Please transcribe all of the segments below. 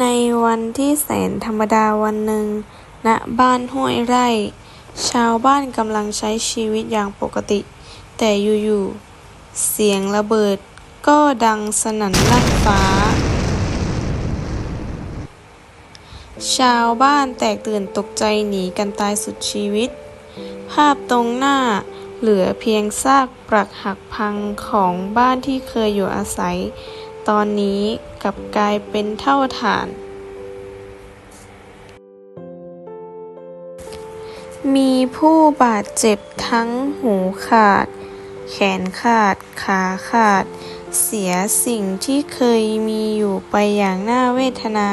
ในวันที่แสนธรรมดาวันหนึ่ง ณ บ้านห้วยไร่ ชาวบ้านกำลังใช้ชีวิตอย่างปกติ แต่อยู่ๆ เสียงระเบิดก็ดังสนั่นลั่นฟ้า ชาวบ้านแตกตื่นตกใจหนีกันตายสุดชีวิต ภาพตรงหน้าเหลือเพียงซากปรักหักพังของบ้านที่เคยอยู่อาศัย ตอนนี้กลับกลายเป็นเท่าฐาน มีผู้บาดเจ็บทั้งหูขาด แขนขาด ขาขาด เสียสิ่งที่เคยมีอยู่ไปอย่างน่าเวทนา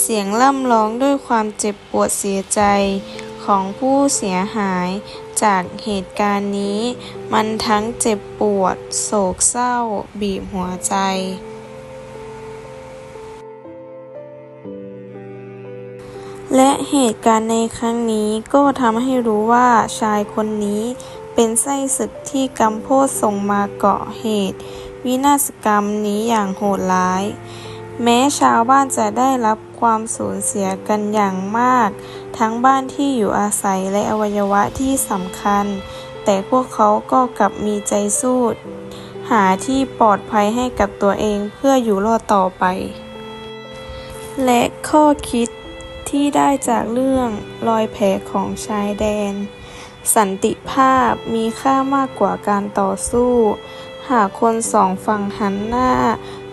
เสียงร่ำร้องด้วยความเจ็บปวดเสียใจ ของผู้เสียหายจากเหตุการณ์นี้ มันทั้งเจ็บปวด โศกเศร้า บีบหัวใจและเหตุการณ์ในครั้งนี้ก็ทำให้รู้ว่าชายคนนี้เป็นไส้ศึกที่กัมโพดส่งมาเกาะเหตุ วินาศกรรมนี้อย่างโหดร้าย แม้ชาวบ้านจะได้รับความสูญเสียกันอย่างมาก ทั้งบ้านที่อยู่อาศัยและอวัยวะที่สำคัญ แต่พวกเขาก็กลับมีใจสู้หาที่ปลอดภัยให้กับตัวเองเพื่ออยู่รอดต่อไป และข้อคิดที่ได้จากเรื่องรอยแผลของชายแดน สันติภาพมีค่ามากกว่าการต่อสู้ หากคนสองฝั่งหันหน้า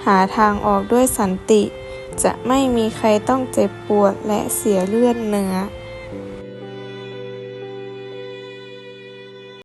หาทางออกด้วยสันติ จะไม่มีใครต้องเจ็บปวดและเสียเลือดเนื้อ